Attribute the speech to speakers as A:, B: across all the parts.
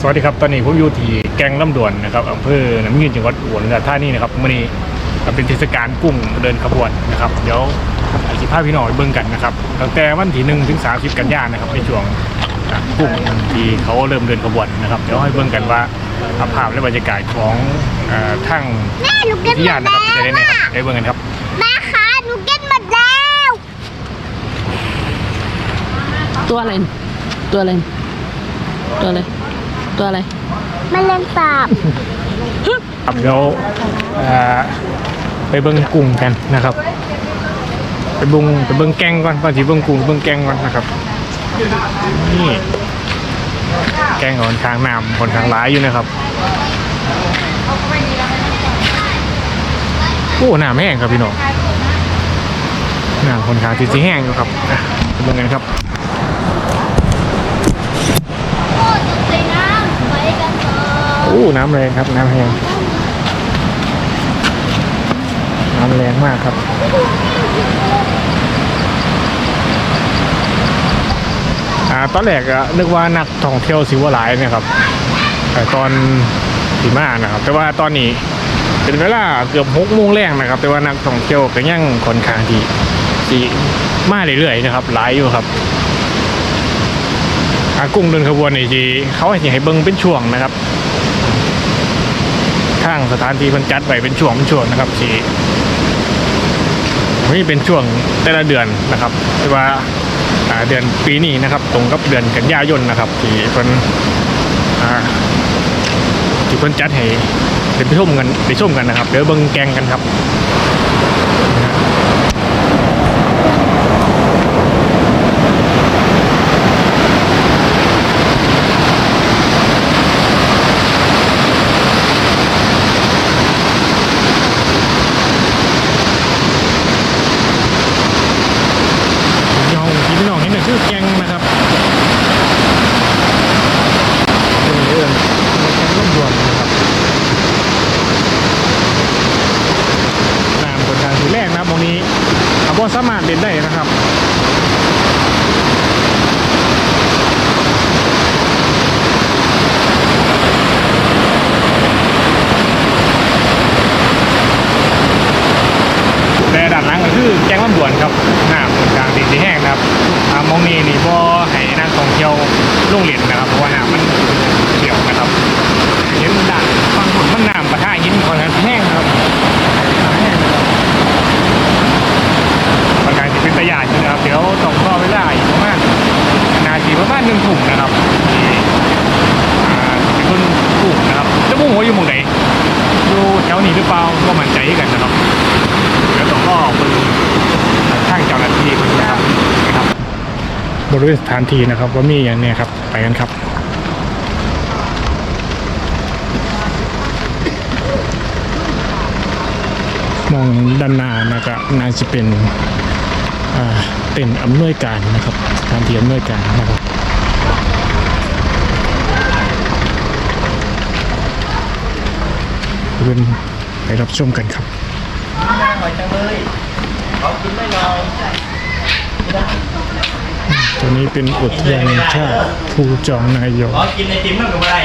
A: สวัสดีครับ ตอนนี้ผมอยู่ที่แกงลำดวนนะครับอำเภอน้ำยืนจังหวัดอุบลราชธานีนะครับมื่อนี้เป็นเทศกาลกุ้งเดินขบวนนะครับ เดี๋ยวสิพาพี่น้องไปเบิ่งกันนะครับ ตั้งแต่วันที่หนึ่งถึงสามสิบกันยายนนะครับในช่วงอะกุ้งที่เขาเริ่มเดินขบวนนะครับ เดี๋ยวให้เบิ่งกันว่าภาพและบรรยากาศของเอ่อทั้ง
B: แม่หนูเก็บ
A: วิ
B: ห
A: ท
B: ม
A: ยา
B: ด
A: นะครับ
B: แล้ว
A: จะได้ไหนครับ
B: อะ
A: ได้เบิ่งกันครับ
B: แม่คะหนูเก็บหมดแล้ว
C: ตัวอะไรตัวอะไรตัวอะไร ตัวอะไร
B: มันเล่นสาบ
A: ครับเดี๋ยวเอ่อไปเบิ้งกุ้งกันนะครับ ไปเบุงไปเบิ้งแกงก่อนก่อนที่เบิ้งกุ้งเบิ้งแกงก่อนนะครับนี่แกงของทางน้ำคนทางร้ายอยู่นะครับโอ้น้ำแห้งครับพี่น้องน้ำคนทางที่สีแห้งอยู่ครับอะไปเบิ้งกันครับ
B: โอ้ตกใจน้ำไปกันเถ อู้
A: น้ำแรงครับ น้ำแห้งน้ำแรงมากครับอ่าตอนแรกอะนึกว่านักท่องเที่ยวสิวหลายเนะครับแต่ตอนสีมานะครับ แต่ว่าตอนนี้เป็นเวลาเกือบหกโมงแรกนะครับ แต่ว่านักท่องเที่ยวก็ยังค่อนข้างที่สีมาเรื่อยๆนะครับหลายอยู่ครับอากุ้งเดินขบวนนี่ทีเขาให้ให้เบิ้งเป็นช่วงนะครับ ทางสถานที่มันจัดไว้เป็นช่วงเป็นช่วงนะครับสีนี่เป็นช่วงแต่ละเดือนนะครับแต่ว่าอ่าเดือนปีนี้นะครับ ตรงกับเดือนกันยายนนะครับที่เพิ่นอ่าที่เพิ่นจัดให้เป็นไปชมกันไปชมกันนะครับ เดี๋ยวเบิ่งแกงกันครับยองที่พี่น้องเห็นน่ะชื่อแกงนะครับเป็นเรื่องแกงร่มรวมนะครับน้ำคนทางสีแรกนะครับตรงนี้อาบอสามารถเล่นได้นะครับแต่ด้านหลังก็คือแกงลำดวนครับหน้ำคนกลางสีสีแห้งนะครับมองนี้นี่บ่ให้นักท่องเที่ยวลงเล่นนะครับเพราะว่าน้ำมันเขียวนะครับเห็นด่านฝั่งฝนมันน้ำประทะหินค่อนข้างแห้งครับน้ำแห้งนะครับค่อนข้างจะเป็นตะยานอยู่นะครับ เดี๋ยวต้องรอเวลาอีกประมาณนาทีประมาณหนึ่งถุงนะครับที่อ่าเป็นคนปลูกนะครับเจะมุ่งหัวอยู่หมู่ไหนอยู่แถวนี้หรือเปล่าก็มั่นใจกันนะครับ เดี๋ยวต้องรอคุณช่างเจ้าหน้าที่คนนะครับนะครับบ ริเวณสถานที่นะครับ ว่ามีอย่างนี้ครับ ไปกันครับมองด้านหน้านะครับน่าจะเป็นเต็นท์อำนวยการนะครับสถานที่อำนวยการนะครับเป็นไปรับชมกันครับ
D: น่าหน่อยจังเลย ขอกินไม่นอน
A: ตัวนี้เป็นอุทยานแห่งชาติภูจองนายก
D: ขอกินไอติมมั่งกับอะไร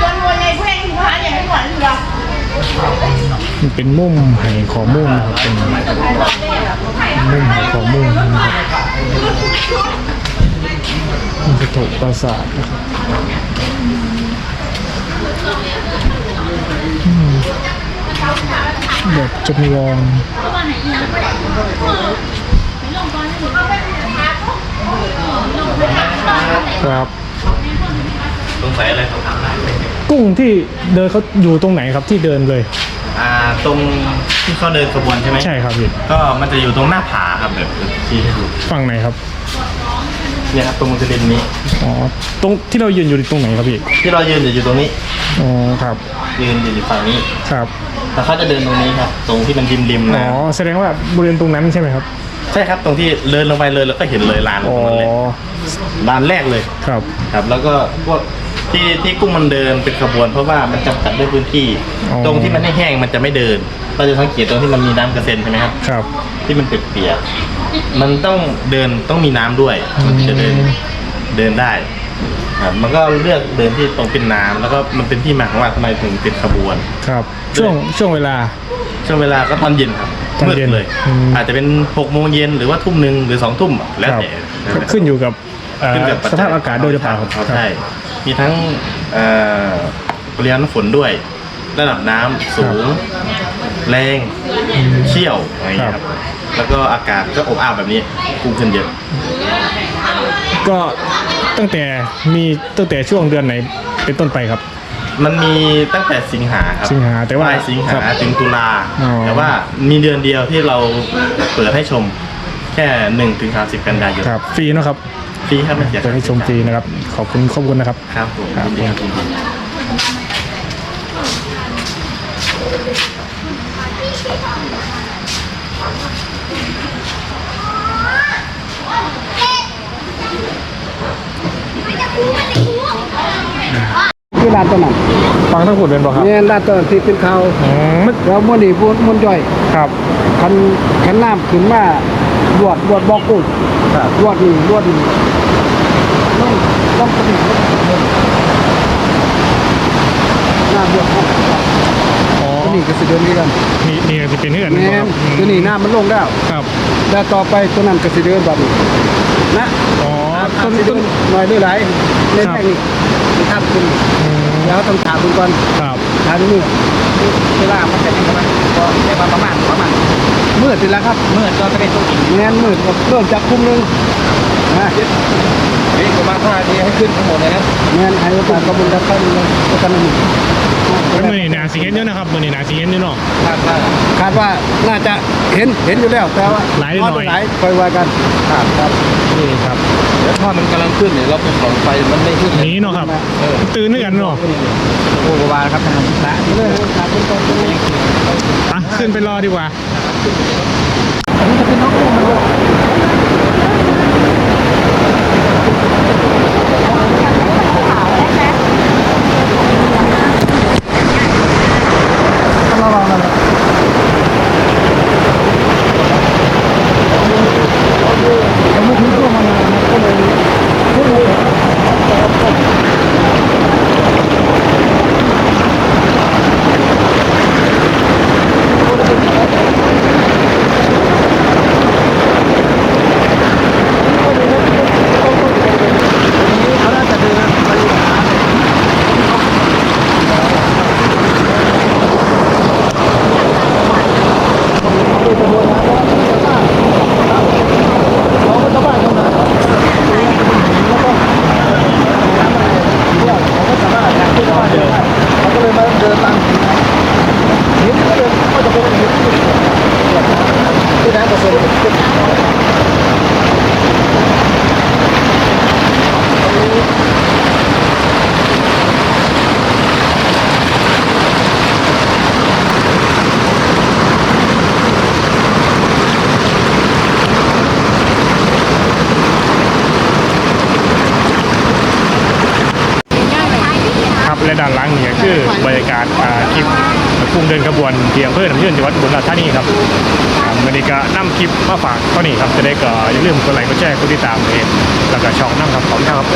E: คนรวยในเพื่อนที่พาไร
A: มันเป็นมุมให้ข้อมูลนะครับเป็นมุมให้ข้อมูลนะครับมันจะถกประสาทนะครับแบบจำลอง ครับ
D: สงสัยอะไรสอบถามได้
A: กุ้งที่เดินเขาอยู่ตรงไหนครับที่เดินเลย
D: อ่าตรงที่เขาเดินขบวนใช่ไหม
A: ใช่ครับพี่
D: ก็มันจะอยู่ตรงหน้าผาครับแบบชี้ให้ดู
A: ฝั่งไหนครับ
D: เนี่ยครับตรงมุสลิมนี้
A: อ๋อตรงที่เรายืนอยู่ตรงไหนครับพี่
D: ที่เรายืนอยู่ตรงนี้
A: อ๋อครับ
D: ยืนอยู่ฝั่งนี้
A: ครับ
D: แต่เขาจะเดินตรงนี้ครับ ตรงที่มันริมริมๆ
A: อ๋อ
D: นะ
A: แสดงว่าบริเวณตรงนั้นใช่ไหมครับ
D: ใช่ครับตรงที่เดินลงไปเลยแล้วก็เห็นเลยลานต
A: อ๋
D: ร
A: อ
D: งนั้นเลยลานแรกเลย
A: ครับ
D: ครับแล้วก็พวกที่ที่กุ้งมันเดินเป็นขบวน เพราะว่ามันจำกัดด้วยพื้นที่
A: อ๋อ
D: ตรงที่มันแห้งๆมันจะไม่เดิน เราจะสังเกตตรงที่มันมีน้ำกระเซ็นใช่ไหมครับ
A: ครับ
D: ที่มันเปียกๆ มันต้องเดินต้องมีน้ำด้วย มันถึงจะเดิน
A: อ
D: เดินได้ครับมันก็เลือกเดินที่ตรงเป็นน้ำแล้วก็มันเป็นที่มาของว่าทำไมถึงเป็นขบวน
A: ครับ ช่วงช่วงเวลา
D: ช่วงเวลาก็ตอนเย็นครับ
A: ตอนเย็น
D: มืดเลย
A: อืม
D: อาจจะเป็นหกโมงเย็นหรือว่าทุ่มหนึ่งหรือสองทุ่มอะแล้ว
A: ครับ
D: แต่
A: ขึ้นอยู่กับเอ่อ
D: ขึ้นกับปัจ
A: ส
D: จัย
A: ภาพอากาศด้วยหรือเปล่าครับ
D: ใช่มีทั้งเอ่อปริมาณน้ำฝนด้วย ระดับน้ำสูง แรงเชี่ยวอะไรอย่างเงี้ยครับ แล้วก็อากาศก็อบอ้าวแบบนี้พุ่งขึ้นเยอะ
A: ก็ตั้งแต่มีตั้งแต่ช่วงเดือนไหนเป็นต้นไปครับ
D: มันมีตั้งแต่สิงหาครับ
A: สิงหาแต่ว่า
D: ปลายสิงหา
A: ครับ
D: ถึงตุลา
A: อ๋อ
D: แต่ว่ามีเดือนเดียวที่เราเปิดให้ชมแค่หนึ่งถึงสามสิบกันยายน
A: ครับฟรีเนาะครับ
D: ฟรีครับไม่เสีย
A: เปิดให้ชมฟรีนะครับ ขอบคุณขอบคุณนะครับ
D: ครับผม
A: ครับ
D: ยินดีครับยินดี
F: ที่ร้านตัวนั้น
A: ฟังทั้งหมดเป็นบ่ครับ
F: เนี่ยร้านตัวนั้นที่เป็นเขา
A: อืมมัน
F: แล้วมันนี่พูดมันย่อย
A: ครับ
F: คันคันน้ำขึ้นมาลวดลวดบอกกุ้งลวดนี่ลวดนี่ต้องต้องกระดิ่งน้ำลวดเข้า
A: อ๋อ
F: ตัวนี้ก็สิเดินด้วยกัน
A: นี่นี่จะเป็นเงื่อน
F: แม่นตัวนี้น้ำมันลงแล้ว
A: ครับ
F: แล้วต่อไปตัวนั้นก็สิเดินแบบนี้นะ
A: อ๋อ
F: ต้
A: ต้
F: น
A: น
F: ต้
A: ต้
F: น
A: น
F: หน่อยด้วยไหลเล่น
A: ครับ
F: แค่นี้ที่ทับขึ้น
A: อืม
F: แล้วต้องถามคุณก่อน
A: ครับ
F: ถามนี่เวลามันจะเป็นประมาณก็ประมาณประมาณมืดสิแล้วครับมืดก็จะเป็นตัวอีกแน่นมืดก็เริ่มจากคุมหนึงนะ
D: นี่ประมาณห้านาทีให้ขึ้นทั้งหมดเลยนะ
F: แน่นให้โอกากระบวนการขั้นเลยก็กันนี่
A: เป็นนี่นาสีเห็นเยอะนะครับมือนี่นาสีเห็นเยอะเนาะ
F: คาดว่าคาดว่าน่าจะเห็นเห็นอยู่แล้วแต่ว่า
A: หลายหน่อย
F: หลายคอยว่ากันครับครับ
A: นี่ครับ
D: เดี๋ยวถ้ามันกำลังขึ้นเนี่ยเราไปส่องไฟมันไม่ขึ้น
A: นี้เนาะครับตื่นเนื่อนเนาะ
F: โอ้โหวาครับทางนะเลยครับเป็นต้น
A: อะขึ้นไปรอดีกว่า
F: อันนี้จะเป็นน้องกุ้งนะครับ ระวังนะแล้วมุกนี้ก็มานานนะก็เลยก็เลย เขาน่าจะเดินไปหา เขาก็เลยมาเดินตามหินก็เดินก็จะเป็นหินที่น้ำกระเซ็น
A: ครับ ครับและด้านหล่างนี่คือบรรยากาศคลิปกลุ่มเดินขบวนเพียงเพื่อนำยื่นจังหวัดบุรีรัมย์ท่านีครับอ่าวันนี้ก็นำคลิปมาฝากเท่านี้ครับจะได้ก็อย่าลืมกดไลค์กดแชร์กดติดตามเพจแล้วก็ช่องนั่งครับขอบคุณครับ